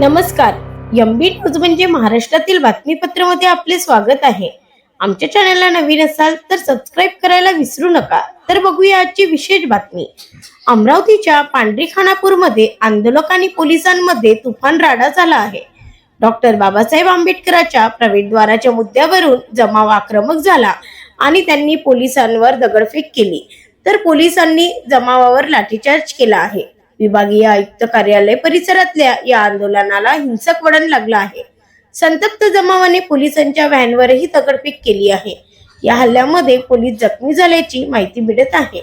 नमस्कार. MB news म्हणजे महाराष्ट्रातील बातमीपत्रामध्ये आपले स्वागत आहे. आमच्या चॅनलला नवीन असाल तर सबस्क्राईब करायला विसरू नका. तर बघूया आजची विशेष बातमी. अमरावतीच्या पांढरी खानापूरमध्ये आंदोलक आणि पोलिसांमध्ये तुफान राडा झाला आहे. डॉक्टर बाबासाहेब आंबेडकरांच्या प्रवेशद्वाराच्या मुद्द्यावरून जमाव आक्रमक झाला आणि त्यांनी पोलिसांवर दगडफेक केली. तर पोलिसांनी जमावावर लाठीचार्ज केला आहे. विभागीय आयुक्त कार्यालय परिसरातल्या या आंदोलनाला हिंसक वळण लागलं आहे. संतप्त जमावाने पोलिसांच्या व्हॅनवरही दगडफेक केली आहे. या हल्ल्यामध्ये पोलीस जखमी झाल्याची माहिती मिळत आहे.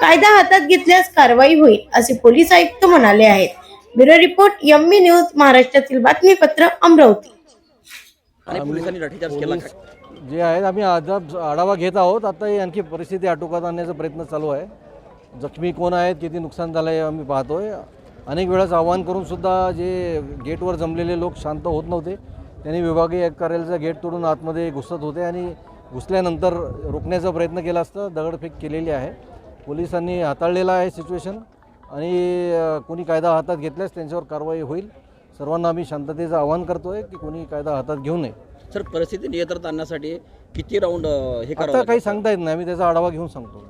कायदा हातात घेतल्यास कारवाई होईल असे पोलीस आयुक्त म्हणाले आहेत. ब्युरो रिपोर्ट एममी न्यूज महाराष्ट्रातील बातमीपत्र अमरावती. आणि पोलिसांनी लाठीचार्ज केला पोलीस जे आहेत आम्ही अद्याप आढावा घेत आहोत. आता ही आणखी परिस्थिती आटोक्यात आणण्याचा प्रयत्न चालू आहे. जखमी कोण आहेत किती नुकसान झालं आहे आम्ही पाहतोय. अनेक वेळेस आव्हान करून सुद्धा जे गेटवर जमलेले लोक शांत होत नव्हते. त्यांनी विभागीय कार्यालयाचा गेट तोडून आतमध्ये घुसत होते आणि घुसल्यानंतर रोखण्याचा प्रयत्न केला असता दगडफेक केलेली आहे. पोलिसांनी हाताळलेलं आहे सिच्युएशन आणि कोणी कायदा हातात घेतल्यास त्यांच्यावर कारवाई होईल. सर्वांना आम्ही शांततेचं आवाहन करतोय की कोणी कायदा हातात घेऊ नये. सर परिस्थिती नियंत्रणात आणण्यासाठी किती राऊंड हे आता काही सांगता येत नाही. आम्ही त्याचा आढावा घेऊन सांगतो.